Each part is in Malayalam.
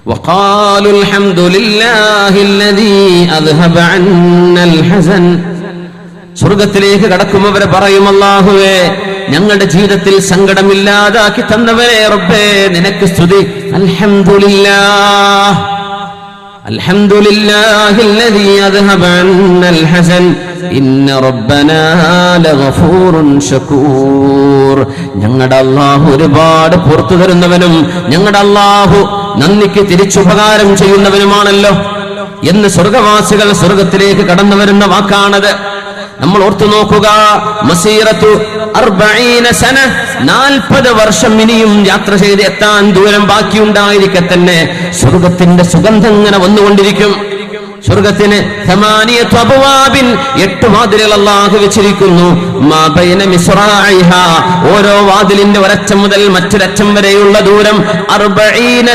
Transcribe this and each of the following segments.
وقالوا الحمد لله الذي أذهب عنا الحزن സ്വർഗത്തിലേക്ക് കടക്കുമവരെ പറയും അല്ലാഹുവേ ഞങ്ങളുടെ ജീവിതത്തിൽ സങ്കടമില്ലാതാക്കി തന്നവരെ റബ്ബേ നിനക്ക് സ്തുതി അൽഹംദുലില്ലാഹ് الحمد لله الذي أذهب عنا الحزن إن ربنا لغفور شكور ഞങ്ങളുടെ അള്ളാഹു ഒരുപാട് പുറത്തു തരുന്നവനും ഞങ്ങളുടെ അള്ളാഹു നന്ദിക്ക് തിരിച്ചുപകാരം ചെയ്യുന്നവനുമാണല്ലോ എന്ന് സ്വർഗവാസികൾ സ്വർഗത്തിലേക്ക് കടന്നു വരുന്ന വാക്കാണത് നമ്മൾ ഓർത്തു നോക്കുക മസീറത്തു അർബഈന സന നാൽപ്പത് വർഷം ഇനിയും യാത്ര ചെയ്ത് എത്താൻ ദൂരം ബാക്കിയുണ്ടായിരിക്കെ തന്നെ. സ്വർഗത്തിന്റെ സുഗന്ധം ഇങ്ങനെ വന്നുകൊണ്ടിരിക്കും. സ്വർഗത്തിന് എട്ട് വാതിലുകൾ അല്ലാഹു വെച്ചിരിക്കുന്നു. ഓരോ വാതിലിന്റെ ഒരറ്റം മുതൽ മറ്റൊരറ്റം വരെയുള്ള ദൂരം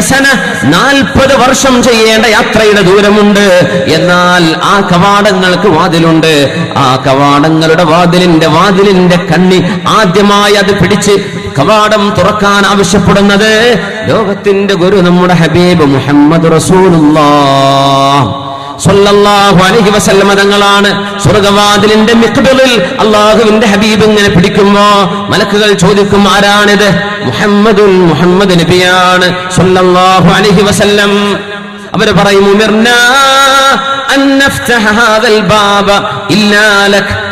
സന. നാൽപ്പത് വർഷം ചെയ്യേണ്ട യാത്രയുടെ ദൂരമുണ്ട്. എന്നാൽ ആ കവാടങ്ങൾക്ക് വാതിലുണ്ട്. ആ കവാടങ്ങളുടെ വാതിലിന്റെ വാതിലിന്റെ കണ്ണി ആദ്യമായി അത് പിടിച്ച് കവാടം തുറക്കാൻ ആവശ്യപ്പെടുന്നത് ലോകത്തിന്റെ ഗുരു നമ്മുടെ ഹബീബ് മുഹമ്മദ് റസൂലുള്ളാഹ് സ്വല്ലല്ലാഹു അലൈഹി വസല്ലമ തങ്ങളാണ്. സ്വർഗവാതിലിന്റെ മിഖ്ബിളിൽ അള്ളാഹുവിന്റെ ഹബീബ് ഇങ്ങനെ പിടിക്കുമ്പോ മലക്കുകൾ ചോദിക്കും ആരാണിത്? മുഹമ്മദുൽ മുഹമ്മദ് നബിയാണ്. സല്ലല്ലാഹു അലൈഹി വസല്ലം അവർ പറയും ഉമിർനാ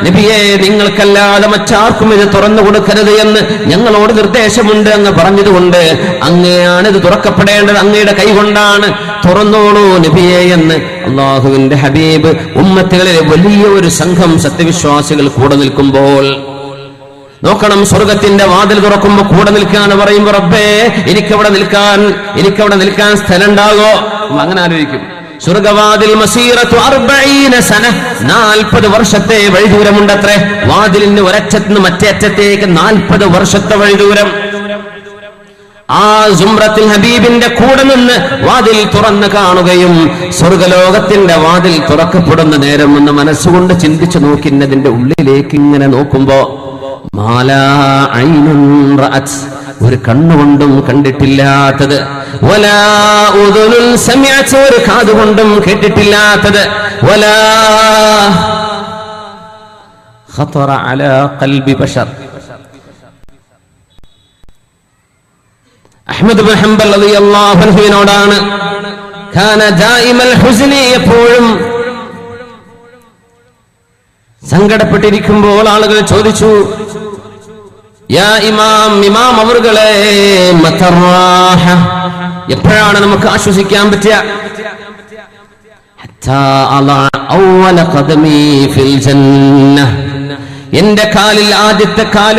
നബിയേ നിങ്ങൾക്കല്ലാതെ മറ്റാർക്കും ഇത് തുറന്നു കൊടുക്കരുത് എന്ന് ഞങ്ങളോട് നിർദ്ദേശമുണ്ട് അങ്ങ് പറഞ്ഞതുകൊണ്ട് അങ്ങയാണ് ഇത് തുറക്കപ്പെടേണ്ടത് അങ്ങയുടെ കൈകൊണ്ടാണ്. തുറന്നോളൂ നബിയെ എന്ന്. അള്ളാഹുവിന്റെ ഹബീബ് ഉമ്മത്തുകളിലെ വലിയ ഒരു സംഘം സത്യവിശ്വാസികൾ കൂടെ നിൽക്കുമ്പോൾ നോക്കണം സ്വർഗത്തിന്റെ വാതിൽ തുറക്കുമ്പോ കൂടെ നിൽക്കാൻ പറയുമ്പോ റബ്ബേ എനിക്കവിടെ നിൽക്കാൻ എനിക്കവിടെ നിൽക്കാൻ സ്ഥലം ഉണ്ടാകോ അങ്ങനെ ആലോചിക്കും. സ്വർഗവാതിൽ മസീറത്തു നാൽപ്പത് വർഷത്തെ വഴിദൂരമുണ്ടത്രേ. വാതിലിന് ഒരറ്റത്ത് നിന്ന് മറ്റേ അറ്റത്തേക്ക് നാൽപ്പത് വർഷത്തെ വഴിദൂരം. ആ സുമ്രത്തിൽ ഹബീബിന്റെ കൂടെ നിന്ന് വാതിൽ തുറന്ന് കാണുകയും സ്വർഗലോകത്തിന്റെ വാതിൽ തുറക്കപ്പെടുന്ന നേരം ഒന്ന് മനസ്സുകൊണ്ട് ചിന്തിച്ചു നോക്കുന്നതിന്റെ ഉള്ളിലേക്ക് ഇങ്ങനെ നോക്കുമ്പോ ഒരു കണ്ണുകൊണ്ടും കണ്ടിട്ടില്ലാത്തത്. ഒരു കാതുകൊണ്ടും കേട്ടിട്ടില്ലാത്തത്. വലാ അലാ ബശർ ഹംബൽ ദായിമൽ ഹുസ്നി എപ്പോഴും സങ്കടപ്പെട്ടിരിക്കുമ്പോൾ ആളുകൾ ചോദിച്ചു യാ എപ്പോഴാണ് നമുക്ക് ആശ്വസിക്കാൻ ജന്ന എന്റെ കാലിൽ ആദ്യത്തെ കാൽ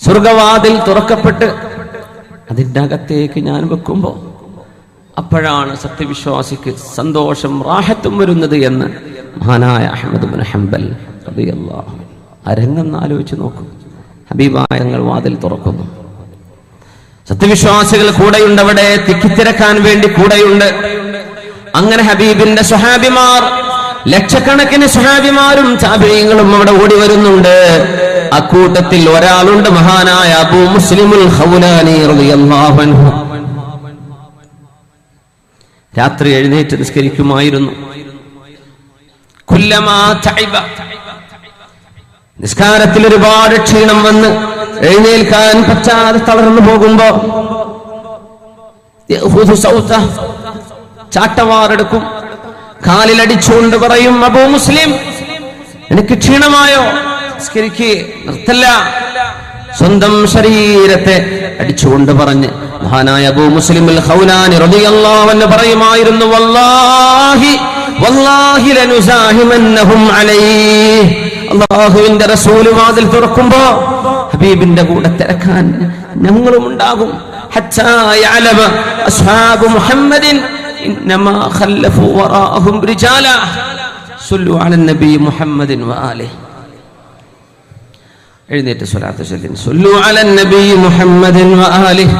സ്വർഗവാതിൽ തുറക്കപ്പെട്ട് അതിന്റെ അകത്തേക്ക് ഞാൻ വെക്കുമ്പോൾ അപ്പോഴാണ് സത്യവിശ്വാസിക്ക് സന്തോഷം റാഹത്തും വരുന്നത് എന്ന് മഹാനായ അഹമ്മദ് ബിൻ ഹംബൽ. അരങ്ങെന്ന് ആലോചിച്ച് നോക്കൂ. ഹബീബായങ്ങൾ വാതിൽ തുറക്കുന്നു. സത്യവിശ്വാസികൾ കൂടെയുണ്ട് അവിടെ തിക്കിത്തിരക്കാൻ വേണ്ടി കൂടെയുണ്ട്. അങ്ങനെ ഹബീബിന്റെ സുഹാബിമാർ ലക്ഷക്കണക്കിന് സുഹാബിമാരും ചാബിയങ്ങളും അവിടെ ഓടി വരുന്നുണ്ട്. അക്കൂട്ടത്തിൽ ഒരാളുണ്ട് മഹാനായ അബൂ മുസ്ലിമുൽ രാത്രി എഴുന്നേറ്റ് നിസ്കരിക്കുമായിരുന്നു. നിസ്കാരത്തിൽ ഒരുപാട് ക്ഷീണം വന്ന് എഴുന്നേൽക്കാൻ പറ്റാതെ തളർന്നു പോകുമ്പോ ചാട്ടവാറെടുക്കും. കാലിലടിച്ചുകൊണ്ട് പറയും അബൂ മുസ്ലിം എനിക്ക് ക്ഷീണമായോ? നിസ്കരിക്ക് നിർത്തല്ല. സ്വന്തം ശരീരത്തെ അടിച്ചുകൊണ്ട് പറഞ്ഞ് മഹാനായ അബൂ മുസ്ലിം ഖൗലാനി റളിയല്ലാഹു അൻഹു പറയുമായിരുന്നു വല്ലാഹി വല്ലാഹി ലനുസാഹിമന്നഹും അലൈഹി. അള്ളാഹുവിന്റെ റസൂൽ വാതിൽ തുറക്കുമ്പോ ഹബീബിന്റെ കൂടെ തിരക്കാൻ ഞങ്ങളും ഉണ്ടാകും. മുഹമ്മദിൻ ഇന്നമാ ഖല്ലഫു വറാഹും റിജാല. സല്ലു അലൻ നബി മുഹമ്മദിൻ വആലിഹി എഴുന്നേറ്റ് സ്വലാത്ത് ചൊല്ലിൻ സല്ലു അലൻ നബി മുഹമ്മദിൻ വആലിഹി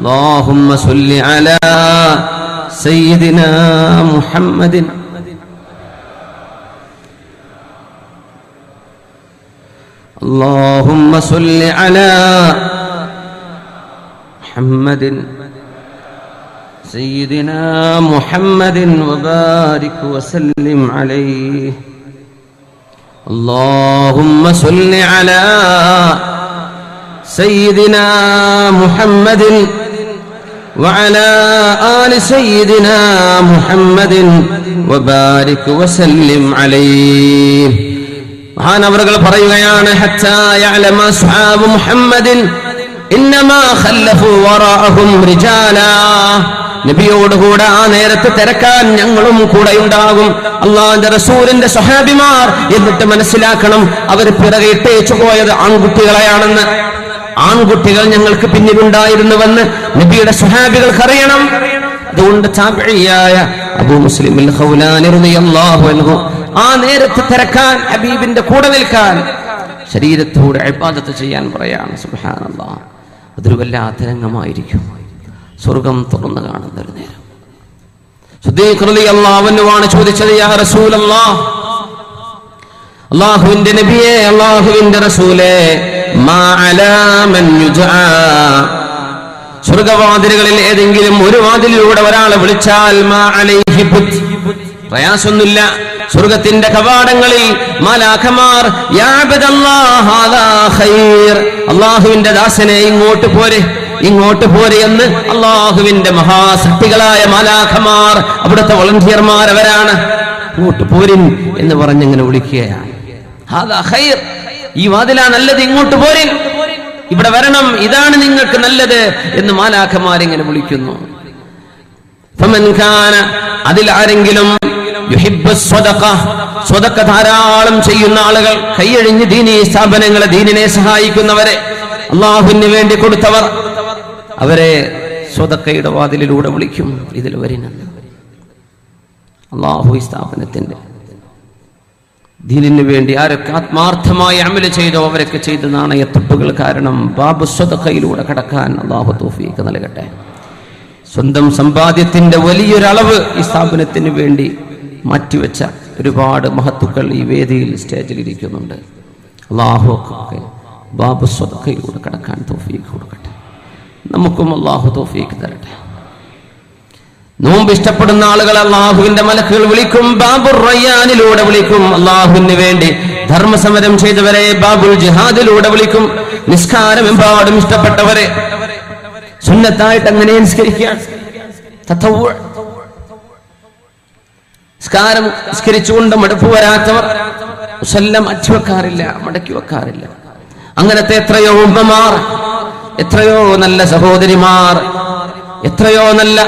اللهم صل على سيدنا محمد اللهم صل على محمد سيدنا محمد وبارك وسلم عليه اللهم صل على سيدنا محمد وعلى آل سيدنا محمد وبارك وسلم عليه മഹാനവറുകൾ പറയുകയാണ് ഹത്താ യഅലമ അസ്ഹാബു മുഹമ്മദിൻ ഇന്നമാ ഖല്ലഫു വറാഅഹും റിജാലാ നബിയോടുകൂടെ ആ നേരത്ത് തിരക്കാൻ ഞങ്ങളും കൂടെ ഉണ്ടാകും അള്ളാന്റെ റസൂലിന്റെ സഹാബിമാർ എന്നിട്ട് മനസ്സിലാക്കണം അവർ പിറകെ ഇട്ടേച്ചു പോയത് ആൺകുട്ടികളെയാണെന്ന്. ആൺകുട്ടികൾ ഞങ്ങൾക്ക് പിന്നിലുണ്ടായിരുന്നുവെന്ന് നബിയുടെ സഹാബികൾക്ക് അറിയണം അതുകൊണ്ട് താബിഴിയായ അബൂ മുസ്ലിം ആ നേരത്ത് തിരക്കാൻ ഹബീബിന്റെ കൂടെ നിൽക്കാൻ ശരീരത്തോട് അഴിപ്പാദത്ത് ചെയ്യാൻ പറയാണ്. സുബ്ഹാനല്ലാഹ് അതൊരു വല്ലാത്ത രംഗമായിരിക്കും. സ്വർഗം തുറന്നു കാണുന്ന ഒരു നേരം അള്ളാഹുവാണ് ചോദിച്ചത് അള്ളാഹുവിന്റെ നബിയെ അള്ളാഹുവിന്റെ റസൂലേ സ്വർഗവാതിലുകളിൽ ഏതെങ്കിലും ഒരു വാതിലിലൂടെ ഒരാളെ വിളിച്ചാൽ. പ്രയാസമൊന്നുമില്ല സ്വർഗത്തിന്റെ കവാടങ്ങളിൽ. അള്ളാഹുവിന്റെ ദാസനെ ഇങ്ങോട്ട് പോരെ ഇങ്ങോട്ട് പോരെ എന്ന് അള്ളാഹുവിന്റെ മഹാശക്തികളായ മാലാഖമാർ അവിടുത്തെ വളണ്ടിയർമാർ അവരാണ്. ഇങ്ങോട്ട് പോരിൻ എന്ന് പറഞ്ഞിങ്ങനെ വിളിക്കുകയാണ്. ഈ വാതിലാ നല്ലത് ഇങ്ങോട്ട് പോരിൻ. ഇവിടെ വരണം ഇതാണ് നിങ്ങൾക്ക് നല്ലത് എന്ന് മാലാഖമാരിങ്ങനെ വിളിക്കുന്നു. അതിൽ ആരെങ്കിലും ധാരാളം ചെയ്യുന്ന ആളുകൾ കൈയഴിഞ്ഞ് ദീനീ സ്ഥാപനങ്ങളെ ദീനിനെ സഹായിക്കുന്നവരെ അള്ളാഹുവിന് വേണ്ടി കൊടുത്തവർ അവരെ സ്വതക്കയുടെ വാതിലിലൂടെ വിളിക്കും. ഇതിൽ വരിനെന്ന് അള്ളാഹു സ്ഥാപനത്തിന്റെ ദീനിന് വേണ്ടി ആരൊക്കെ ആത്മാർത്ഥമായി അമൽ ചെയ്തോ അവരൊക്കെ ചെയ്ത നാണയത്തപ്പുകൾ കാരണം ബാബു സ്വതക്കയിലൂടെ കടക്കാൻ അള്ളാഹു തോഫിയൊക്കെ നൽകട്ടെ. സ്വന്തം സമ്പാദ്യത്തിന്റെ വലിയൊരളവ് ഈ സ്ഥാപനത്തിന് വേണ്ടി മാറ്റിവെച്ച ഒരുപാട് മഹത്തുക്കൾ ഈ വേദിയിൽ സ്റ്റേജിൽ ഇരിക്കുന്നുണ്ട് അള്ളാഹു ബാബു സ്വതക്കയിലൂടെ കടക്കാൻ തോഫിയൊക്കെ കൊടുക്കട്ടെ. നമുക്കും അള്ളാഹു തോഫീക്ക് തരട്ടെ. നോമ്പ് ഇഷ്ടപ്പെടുന്ന ആളുകൾ അള്ളാഹുവിന്റെ മലക്കുകൾ വിളിക്കും ബാബുർ റയ്യാനിലൂടെ വിളിക്കും. അള്ളാഹുവിന് വേണ്ടി ധർമ്മസമരം ചെയ്തവരെ ബാബുൽ ജിഹാദിലൂടെ വിളിക്കും. നിസ്കാരം എമ്പാടും ഇഷ്ടപ്പെട്ടവരെ സുന്നത്തായിട്ട് അങ്ങനെ നിസ്കരിക്കുക തത്തവ്വ. നിസ്കാരം നിസ്കരിച്ചുകൊണ്ട് മടുപ്പ് വരാത്തവർ മുസല്ലം അച്ചുവെക്കാറില്ല മടക്കി വെക്കാറില്ല. അങ്ങനത്തെ എത്രയോ ഉമ്മമാർ എത്രയോ നല്ല സഹോദരിമാർ എത്രയോ നല്ല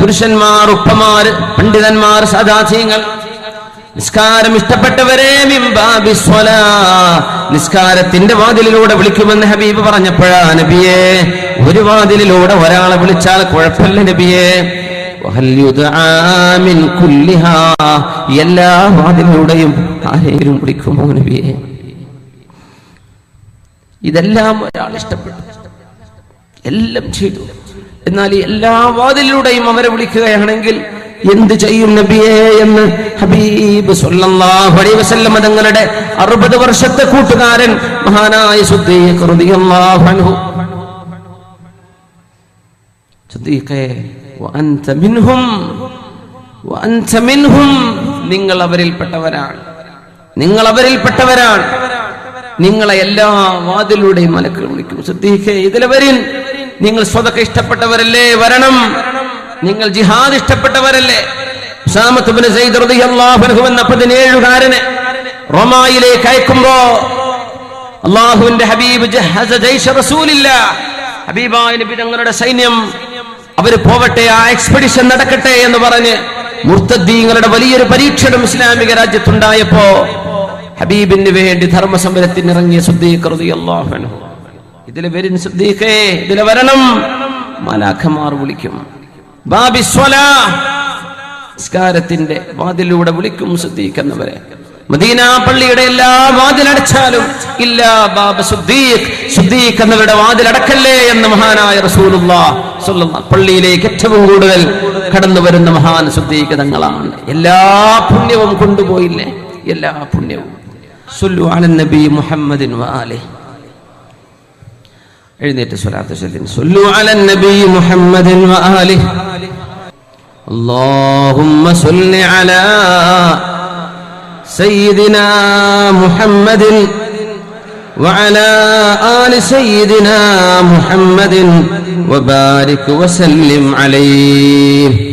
പുരുഷന്മാർ ഉപ്പമാർ പണ്ഡിതന്മാർ സദാചീങ്ങൾ നിസ്കാരം ഇഷ്ടപ്പെട്ടവരെ. നിസ്കാരത്തിന്റെ വാതിലിലൂടെ വിളിക്കുമെന്ന് ഹബീബ് പറഞ്ഞപ്പോഴാ നബിയെ ഒരു വാതിലിലൂടെ ഒരാളെ വിളിച്ചാൽ കുഴപ്പമില്ല നബിയെ. എല്ലാ വാതിലൂടെയും ആരെങ്കിലും വിളിക്കുമോ നബിയെ ഇതെല്ലാം ഒരാൾ ഇഷ്ടപ്പെട്ടു എല്ലാം ചെയ്തു. എന്നാൽ എല്ലാ വാതിലൂടെയും അവരെ വിളിക്കുകയാണെങ്കിൽ എന്ത് ചെയ്യും നബിയേ എന്ന് ഹബീബ് സല്ലല്ലാഹു അലൈഹി വസല്ലം തങ്ങളുടെ അറുപത് വർഷത്തെ കൂട്ടുകാരൻ മഹാനായ സുദ്ദീഖ് റളിയല്ലാഹു അൻഹു. സുദ്ദീഖേ വഅൻത മിൻഹും വഅൻത മിൻഹും നിങ്ങൾ അവരിൽപ്പെട്ടവരാണ്. നിങ്ങൾ അവരിൽപ്പെട്ടവരാണ്. നിങ്ങളെ എല്ലാ വാതിലൂടെയും മലക്കൾ വിളിക്കും. സുദ്ദീഖേ ഇതിലെ വരിൻ നിങ്ങൾ സ്വതക്ക ഇഷ്ടപ്പെട്ടവരല്ലേ? വരണം. നിങ്ങൾ ജിഹാദ് ഇഷ്ടപ്പെട്ടവരല്ലേ? എന്ന പതിനേഴുകാരനെ റോമായിലേക്ക് അയക്കുമ്പോ അള്ളാഹുവിന്റെ ഹബീബ് ഹബീബായ നബി തങ്ങളുടെ സൈന്യം അവർ പോവട്ടെ ആ എക്സ്പെഡിഷൻ നടക്കട്ടെ എന്ന് പറഞ്ഞ് മുർത്തദ്ദീങ്ങളുടെ വലിയൊരു പരീക്ഷണം ഇസ്ലാമിക രാജ്യത്തുണ്ടായപ്പോ ഹബീബിന് വേണ്ടി ധർമ്മസമരത്തിന് ഇറങ്ങിയ സുദ്ദീഖ് റളിയല്ലാഹു അൻഹു ഇതിലെ വരും ശ്രദ്ധിക്കേ ഇതിൽ വരണം. മലാഖമാർ വിളിക്കും. നിസ്കാരത്തിന്റെ വാതിലൂടെ വിളിക്കും സുദ്ദീഖ് എന്നവരെ. മദീന പള്ളിയുടെ എല്ലാ വാതിലടച്ചാലും ഇല്ല ബാബ സുദ്ദീഖ്. സുദ്ദീഖ് എന്നവരുടെ വാതിലടക്കല്ലേ എന്ന് മഹാനായ റസൂലുള്ള പള്ളിയിലേക്ക് ഏറ്റവും കൂടുതൽ കടന്നു വരുന്ന മഹാൻ സുദ്ദീഖ് തങ്ങളാണ്. എല്ലാ പുണ്യവും കൊണ്ടുപോയില്ലേ? എല്ലാ പുണ്യവും. നബി മുഹമ്മദിൻ വാലേ എഴുന്നേറ്റ് സ്വലാത്ത് ചൊല്ലിൻ സല്ലു അലൻ നബി മുഹമ്മദിൻ വആലിഹി اللهم صل على سيدنا محمد وعلى آل سيدنا محمد وبارك وسلم عليه